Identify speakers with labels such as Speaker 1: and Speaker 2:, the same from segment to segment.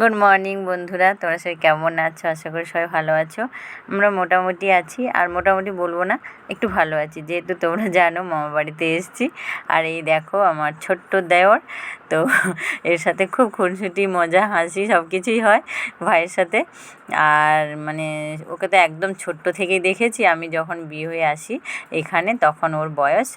Speaker 1: Good morning বন্ধুরা। তোমরা সবাই কেমন আছো? আশা করি সবাই ভালো আছো। আমরা মোটামুটি আছি, আর মোটামুটি বলব না, একটু ভালো আছি। যেহেতু তোমরা জানো মামা বাড়িতে এসেছি। আর এই দেখো, আমার ছোট্ট দেওর। তো এর সাথে খুব খুনসুটি, মজা, হাসি সব কিছুই হয় ভাইয়ের সাথে। আর মানে ওকে তো একদম ছোট্ট থেকেই দেখেছি। আমি যখন বিয়ে হয়ে আসি এখানে তখন ওর বয়স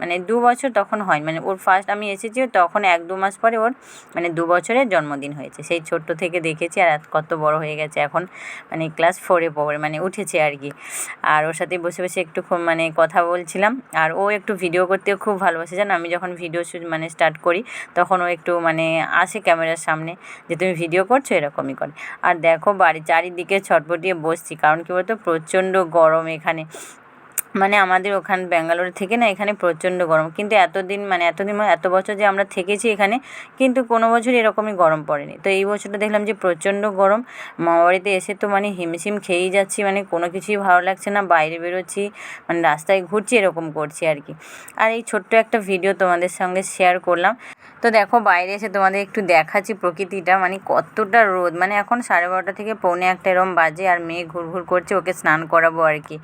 Speaker 1: মানে দু বছর তখন হয় মানে ওর ফার্স্ট আমি এসেছি তখন এক দু মাস পরে ওর মানে দু বছরের জন্মদিন হয়েছে। সেই ছোট্ট থেকে দেখেছি আর কত বড় হয়ে গেছে। এখন মানে ক্লাস ফোরে পড়ে মানে উঠেছে আর কি। আর ওর সাথে বসে বসে একটু খুব মানে কথা বলছিলাম। আর ও একটু ভিডিও করতেও খুব ভালোবাসে। জানো, আমি যখন ভিডিও মানে স্টার্ট করি তখন ও একটু মানে আসে ক্যামেরার সামনে যে তুমি ভিডিও করছ এরকমই করে। আর দেখো বাড়ি চারিদিকে ছটপটিয়ে বসছি, কারণ কি বলতো? প্রচণ্ড গরম এখানে। মানে আমাদের ওখান ব্যাঙ্গালোর থেকে না এখানে প্রচণ্ড গরম। কিন্তু এতদিন মানে এতদিন মানে এত বছর যে আমরা থেকেছি এখানে, কিন্তু কোনো বছর এরকমই গরম পড়েনি। তো এই বছরটা দেখলাম যে প্রচণ্ড গরম। মামা বাড়িতে এসে তো মানে হিমশিম খেয়েই যাচ্ছি মানে কোনো কিছুই ভালো লাগছে না, বাইরে বেরোচ্ছি মানে রাস্তায় ঘুরছি, এরকম করছি আর কি। আর এই ছোট্ট একটা ভিডিও তোমাদের সঙ্গে শেয়ার করলাম। তো দেখো বাইরে এসে তোমাদের একটু দেখাচ্ছি প্রকৃতিটা মানে কতটা রোদ। মানে এখন সাড়ে বারোটা থেকে পৌনে একটা এরম বাজে, আর মেয়ে ঘুরঘুর করছে, ওকে স্নান করাবো আর কি।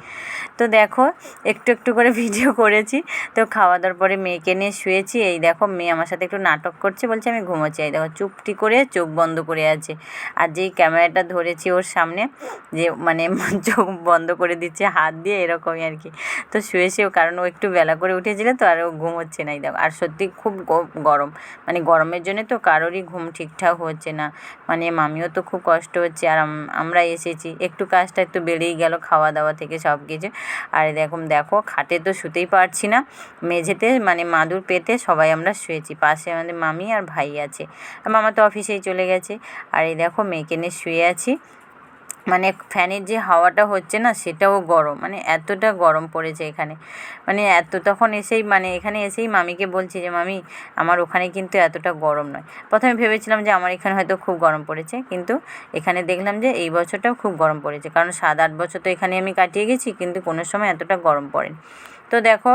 Speaker 1: তো দেখো একটু একটু করে ভিডিও করেছি। তো খাওয়া দাওয়ার পরে মেয়েকে নিয়ে শুয়েছি। এই দেখো, মেয়ে আমার সাথে একটু নাটক করছে, বলছে আমি ঘুমোচ্ছি। এই দেখো, চুপটি করে চোখ বন্ধ করে আছে। আর যেই ক্যামেরাটা ধরেছি ওর সামনে, যে মানে চোখ বন্ধ করে দিচ্ছে, হাত দিয়ে এরকমই আর কি। তো শুয়েছেও কারণ ও একটু বেলা করে উঠেছিল তো, আর ও ঘুমোচ্ছে না, এই দেখো। আর সত্যি খুব গরম। মানে গরমের জন্য তো কারোরই ঘুম ঠিকঠাক হচ্ছে না। মানে মামিও তো খুব কষ্ট হচ্ছে। আর আম- আমরা এসেছি। একটু কাজটা একটু বেড়েই গেল খাওয়া দাওয়া থেকে সব কিছু আর এরকম দেখো, খাটে তো শুতেই পারছি না। মেঝেতে মানে মাদুর পেতে সবাই আমরা শুয়েছি। পাশে আমাদের মামি আর ভাই আছে। মামা তো অফিসেই চলে গেছে। আর এই দেখো, মেয়েকে নিয়ে শুয়ে আছি। মানে ফ্যানের যে হাওয়াটা হচ্ছে না, সেটাও গরম। মানে এতটা গরম পড়েছে এখানে। মানে এত, তখন এসেই মানে এখানে এসেই মামিকে বলছি যে, মামি, আমার ওখানে কিন্তু এতটা গরম নয়। প্রথমে ভেবেছিলাম যে, আমার এখানে হয়তো খুব গরম পড়েছে। কিন্তু এখানে দেখলাম যে, এই বছরটাও খুব গরম পড়েছে। কারণ সাত আট বছর তো এখানে আমি কাটিয়ে গেছি, কিন্তু কোনো সময় এতটা গরম পড়েনি। তো দেখো,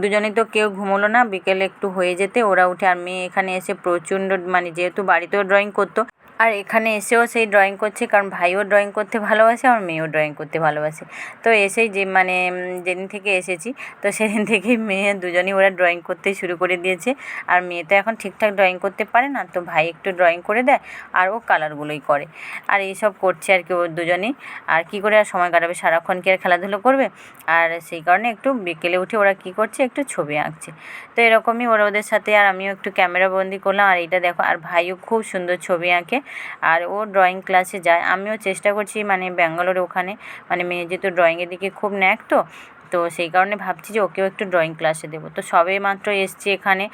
Speaker 1: দুজনেই তো কেউ ঘুমোলো না। বিকেলে একটু হয়ে যেতে, ওরা উঠে আর মেয়ে এখানে এসে প্রচণ্ড মানে যেহেতু বাড়িতেও ড্রয়িং করতো আর এখানে এসেও সেই ড্রয়িং করছে, কারণ ভাইও ড্রয়িং করতে ভালোবাসে, আমার মেয়েও ড্রয়িং করতে ভালোবাসে। তো এসেই যে মানে যেদিন থেকে এসেছি, তো সেদিন থেকেই মেয়ে দুজনেই ওরা ড্রয়িং করতে শুরু করে দিয়েছে। আর মেয়ে তো এখন ঠিকঠাক ড্রয়িং করতে পারে না, তো ভাই একটু ড্রয়িং করে দেয়, আর ও কালারগুলোই করে। আর এইসব করছে আর কি ও দুজনেই। আর কি করে আর সময় কাটাবে, সারাক্ষণ কি আর খেলাধুলো করবে? আর সেই কারণে একটু বিকেলে উঠে ওরা কি করছে, একটু ছবি আঁকছে। তো এরকমই ওরা ওদের সাথে, আর আমিও একটু ক্যামেরা বন্দি করলাম। আর এইটা দেখো, আর ভাইও খুব সুন্দর ছবি আঁকে। আর ও ড্রয়িং ক্লাসে যায়। আমিও চেষ্টা করছি মানে ব্যাঙ্গালোরে ওখানে। মানে মেয়ে যেহেতু ড্রয়িংয়ের দিকে খুব ন্যাক তো তো সেই কারণে ভাবছি যে ওকেও একটু ড্রয়িং ক্লাসে দেবো। তো সবে মাত্র এসছি এখানে,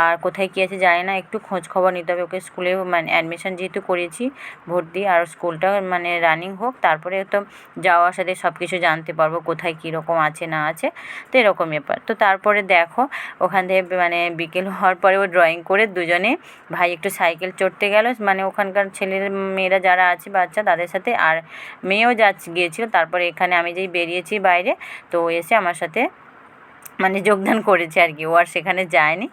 Speaker 1: আর কোথায় কী আছে জানি না, একটু খোঁজ খবর নিতে হবে। ওকে স্কুলে মানে অ্যাডমিশন যেহেতু করেছি ভর্তি, আর স্কুলটা মানে রানিং হোক, তারপরে তো যাওয়া আসাতে সব কিছু জানতে পারব কোথায় কীরকম আছে না আছে। তো এরকম ব্যাপার। তো তারপরে দেখো, ওখান থেকে মানে বিকেল হওয়ার পরে ও ড্রয়িং করে দুজনে, ভাই একটু সাইকেল চড়তে গেল। মানে ওখানকার ছেলের মেয়েরা যারা আছে, বাচ্চা, তাদের সাথে আর মেয়েও যাচ্ছে গিয়েছিল। তারপরে এখানে আমি যেই বেরিয়েছি বাইরে, তো এসে আমার সাথে। মানে যোগদান করেছে আর কি। ও আর সেখানে যায়নি।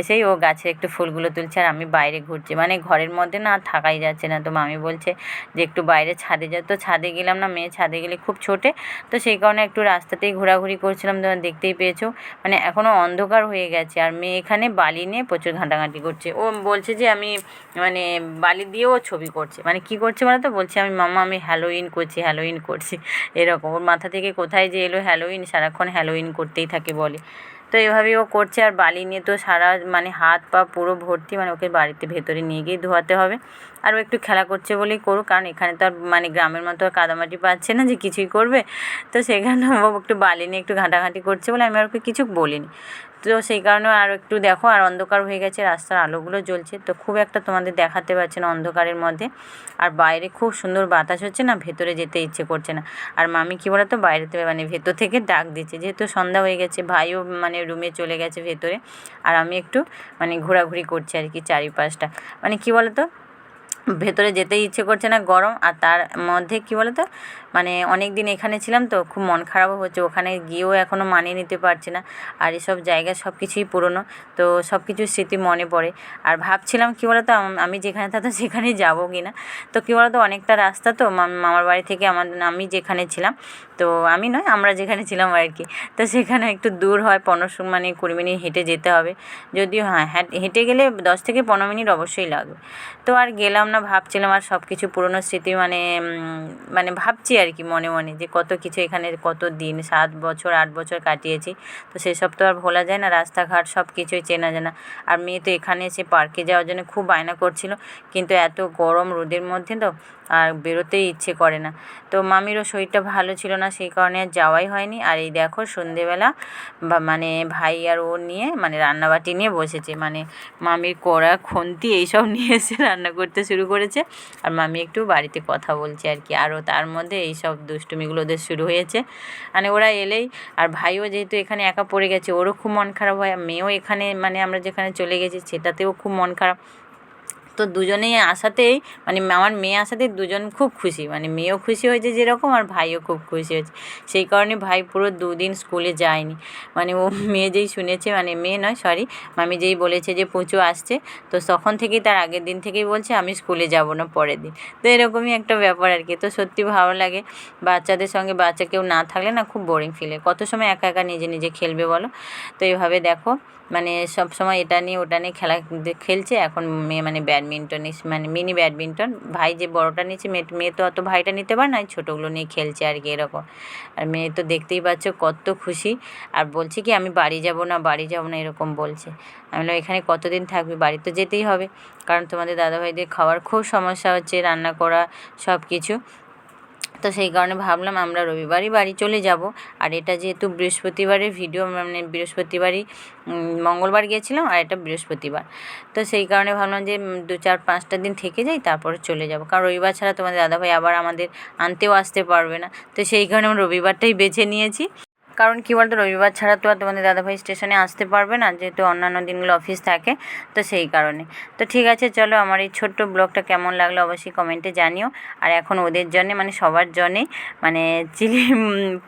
Speaker 1: এসেই ও গাছে একটু ফুলগুলো তুলছে আর আমি বাইরে ঘুরছি। মানে ঘরের মধ্যে না থাকাই যাচ্ছে না। তো মামি বলছে যে একটু বাইরে ছাদে যা। তো ছাদে গেলাম না, মেয়ে ছাদে গেলে খুব ছোটে। তো সেই কারণে একটু রাস্তাতেই ঘোরাঘুরি করছিলাম। তোমরা দেখতেই পেয়েছ। মানে এখনও অন্ধকার হয়ে গেছে। আর মেয়ে এখানে বালি নিয়ে প্রচুর ঘাঁটাঘাঁটি করছে। ও বলছে যে আমি মানে বালি দিয়েও ছবি করছে। মানে কি করছে বলো তো? বলছে আমি, মামা, আমি হ্যালোইন করছি হ্যালোইন করছি। এরকম। ওর মাথা থেকে কোথায় যে এলো হ্যালোইন সারাক্ষণ হ্যালোইন করতেই থাকে বলে। তো এভাবেই ও করছে আর বালি নিয়ে তো সারা মানে হাত পা পুরো ভর্তি মানে ওকে বাড়িতে ভেতরে নিয়ে গিয়ে ধোয়াতে হবে। আর ও একটু খেলা করছে বলেই করুক, কারণ এখানে তো আর মানে গ্রামের মতো আর কাদামাটি পাচ্ছে না যে কিছুই করবে। তো সেখানে ও একটু বালি নিয়ে একটু ঘাঁটাঘাঁটি করছে বলে আমি আর ওকে কিছু বলিনি। তো সেই কারণে আর একটু দেখো, আর অন্ধকার হয়ে গেছে, রাস্তার আলোগুলো জ্বলছে। তো খুব একটা তোমাদের দেখাতে পারছে না অন্ধকারের মধ্যে। আর বাইরে খুব সুন্দর বাতাস হচ্ছে না, ভেতরে যেতে ইচ্ছে করছে না। আর মামি কী বলতো বাইরেতে মানে ভেতর থেকে ডাক দিচ্ছে। যেহেতু সন্ধ্যা হয়ে গেছে, ভাইও মানে রুমে চলে গেছে ভেতরে। আর আমি একটু মানে ঘোরাঘুরি করছি আর কি চারিপাশটা। মানে কী বলতো ভেতরে যেতেই ইচ্ছে করছে না গরম, আর তার মধ্যে কী বলো তো মানে অনেক দিন এখানে ছিলাম তো, খুব মন খারাপও হচ্ছে, ওখানে গিয়েও এখনও মানিয়ে নিতে পারছি না। আর এসব জায়গা সব কিছুই পুরনো, তো সব কিছুর স্মৃতি মনে পড়ে। আর ভাবছিলাম কী বলো তো আমি যেখানে থাকতাম সেখানেই যাব কি না তো কী বলো তো অনেকটা রাস্তা তো, মাম- মামার বাড়ি থেকে আমার, আমি যেখানে ছিলাম, তো আমি নয়, আমরা যেখানে ছিলাম আর কি। তো সেখানে একটু দূর হয়, পনেরো মানে কুড়ি মিনিট হেঁটে যেতে হবে। যদিও হ্যাঁ হ্যাঁ- হেঁটে গেলে দশ থেকে পনেরো মিনিট অবশ্যই লাগবে তো আর গেলাম না ভাবছিলাম আর সব কিছু পুরনো স্মৃতি মানে মানে ভাবছি আর কি মনে মনে যে কত কিছু এখানে কত দিন, সাত বছর, আট বছর কাটিয়েছি। তো সেসব তো আর ভোলা যায় না, রাস্তাঘাট সব কিছুই চেনা জানা। আর মেয়ে তো এখানে এসে পার্কে যাওয়ার জন্য খুব বায়না করছিল, কিন্তু এত গরম রোদের মধ্যে তো আর বেরোতেই ইচ্ছে করে না। তো মামিরও শরীরটা ভালো ছিল না, সেই কারণে আর যাওয়াই হয়নি। আর এই দেখো সন্ধেবেলা মানে ভাই আর ও নিয়ে মানে রান্নাবাটি নিয়ে বসেছে। মানে মামির কড়া, খুন্তি, এইসব নিয়ে এসে রান্না করতে শুরু করেছে। আর মামি একটু বাড়িতে কথা বলছে আর কি। আরও তার মধ্যে এই সব দুষ্টুমিগুলো ওদের শুরু হয়েছে। মানে ওরা এলেই, আর ভাইও যেহেতু এখানে একা পড়ে গেছে, ওরও খুব মন খারাপ হয়। মেয়েও এখানে মানে আমরা যেখানে চলে গেছি, সেটাতেও খুব মন খারাপ। তো দুজনেই আসাতেই মানে আমার মেয়ে আসাতেই দুজন খুব খুশি। মানে মেয়েও খুশি হয়েছে যেরকম আর ভাইও খুব খুশি হয়েছে। সেই কারণে ভাই পুরো দুদিন স্কুলে যায়নি। মানে ও মেয়ে যেই শুনেছে মানে মেয়ে নয় সরি মামি যেই বলেছে যে পুচু আসছে, তো তখন থেকেই তার আগের দিন থেকেই বলছে, আমি স্কুলে যাব না পরের দিন। তো এরকমই একটা ব্যাপার আর কি। তো সত্যি ভালো লাগে। বাচ্চাদের সঙ্গে বাচ্চা কেউ না থাকলে না খুব বোরিং ফিল কত সময় একা একা নিজে নিজে খেলবে বলো? তো এইভাবে দেখো। মানে সব সময় এটা নিয়ে, ওটা নিয়ে খেলা খেলছে। এখন মেয়ে মানে ব্যাডমিন্টন মানে মিনি ব্যাডমিন্টন। ভাই যে বড়টা নিচ্ছে মেয়ে মেয়ে তো অত ভাইটা নিতে পারে না ছোটোগুলো নিয়ে খেলছে আর কি এরকম। আর মেয়ে তো দেখতেই পাচ্ছ কত খুশি। আর বলছে কি, আমি বাড়ি যাব না, বাড়ি যাব না, এরকম বলছে। আমি বললাম, এখানে কতদিন থাকবি? বাড়ি তো যেতেই হবে। কারণ তোমাদের দাদাভাইদের খাওয়ার খুব সমস্যা হচ্ছে, রান্না করা সব কিছু তো সেই কারণে ভাবলাম আমরা রবিবারই বাড়ি চলে যাব। আর এটা যেহেতু বৃহস্পতিবারের ভিডিও মানে বৃহস্পতিবারই মঙ্গলবার গিয়েছিলাম আর এটা বৃহস্পতিবার। তো সেই কারণে ভাবলাম যে দু চার পাঁচটা দিন থেকে যাই, তারপরে চলে যাব। কারণ রবিবার ছাড়া তোমাদের দাদাভাই আবার আমাদের আনতেও আসতে পারবে না। তো সেই কারণে আমি রবিবারটাই বেছে নিয়েছি। কারণ কী বলতো, রবিবার ছাড়া তো আর তোমাদের দাদাভাই স্টেশনে আসতে পারবে না, যেহেতু অন্যান্য দিনগুলো অফিস থাকে, তো সেই কারণে। তো ঠিক আছে, চলো আমার এই ছোট্ট ব্লগটা কেমন লাগল অবশ্যই কমেন্টে জানিও। আর এখন ওদের জন্যে মানে সবার জন্যে মানে চিলি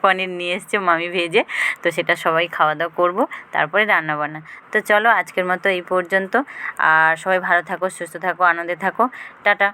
Speaker 1: পনির নিয়ে এসছে মামি ভেজে, তো সেটা সবাই খাওয়া দাওয়া করব, তারপরে রান্না বান্না তো চলো আজকের মতো এই পর্যন্ত। আর সবাই ভালো থাকো, সুস্থ থাকো, আনন্দে থাকো। টাটা।